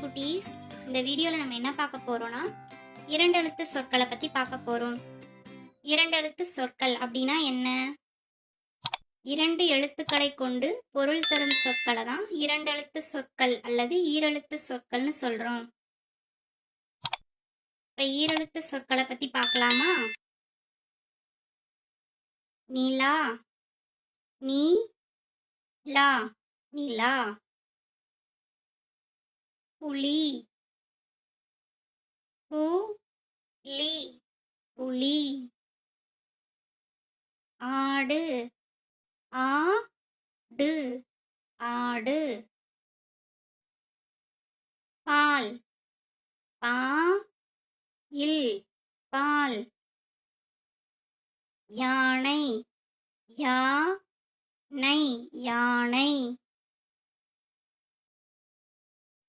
குட்டீஸ் இந்த வீடியோவில் நம்ம என்ன பார்க்க போறோம்னா இரண்டெழுத்து சொற்களை பற்றி பார்க்க போகிறோம் இரண்டெழுத்து சொற்கள் அப்படின்னா என்ன? இரண்டு எழுத்துக்களை கொண்டு பொருள் தரும் சொற்களை தான் இரண்டெழுத்து சொற்கள் அல்லது ஈரெழுத்து சொற்கள்னு சொல்கிறோம் இப்போ ஈரெழுத்து சொற்களை பற்றி பார்க்கலாமா? நீலா நீ லா நீலா. புலி. பு லி புலி. ஆடு. ஆடு. ஆடு. பால். பா இல் பால். யானை. யா நை யானை.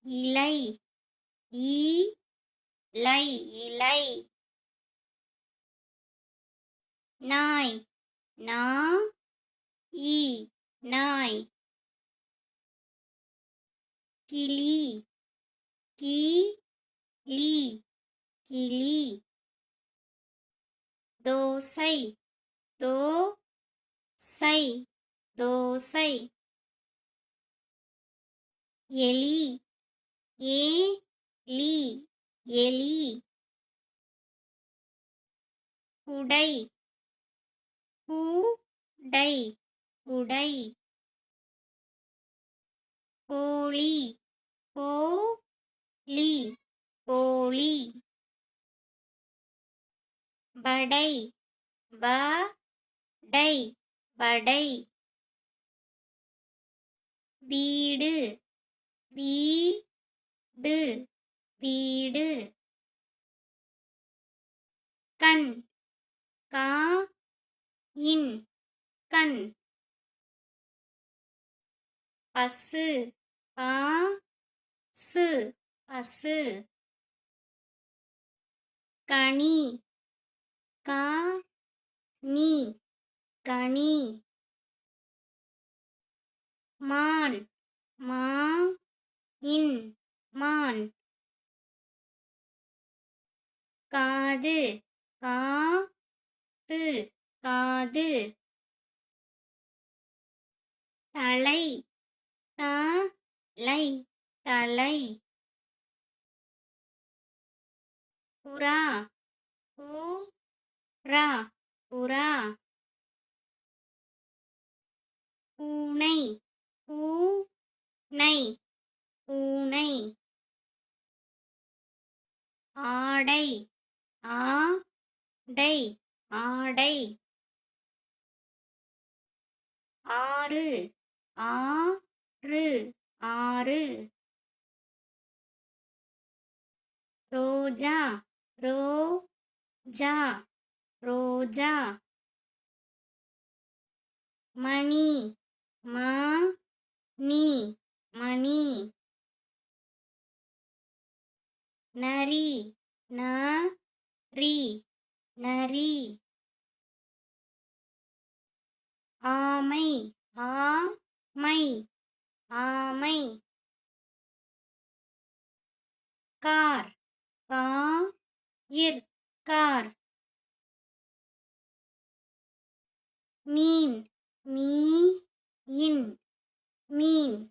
இலை ஈ லை இலை. நாய் நா ஈ நாய். கிளி கி லி கிளி. தோசை தோ சை தோசை. எலி ஏ லி எலி. உடை உடை உடை கோழி கோழி கோழி. வடை வடை வடை. வீடு வீ டு வீடு. கண் கா இன் கண். பசு பா சு பசு. கனி கா நீ கனி. மான் மா இன். மான். காது. கா து காது. தலை. தலை. தலை. புறா. புறா. புறா. ஆடை ஆடை ஆடை ஆறு ஆறு ஆறு. ரோஜா ரோஜா ரோஜா. மணி மா நீ மணி. நரி நரி நரி. ஆமை ஆமை ஆமை. கார் கா இர் கார். மீன் மீ இன் மீன்.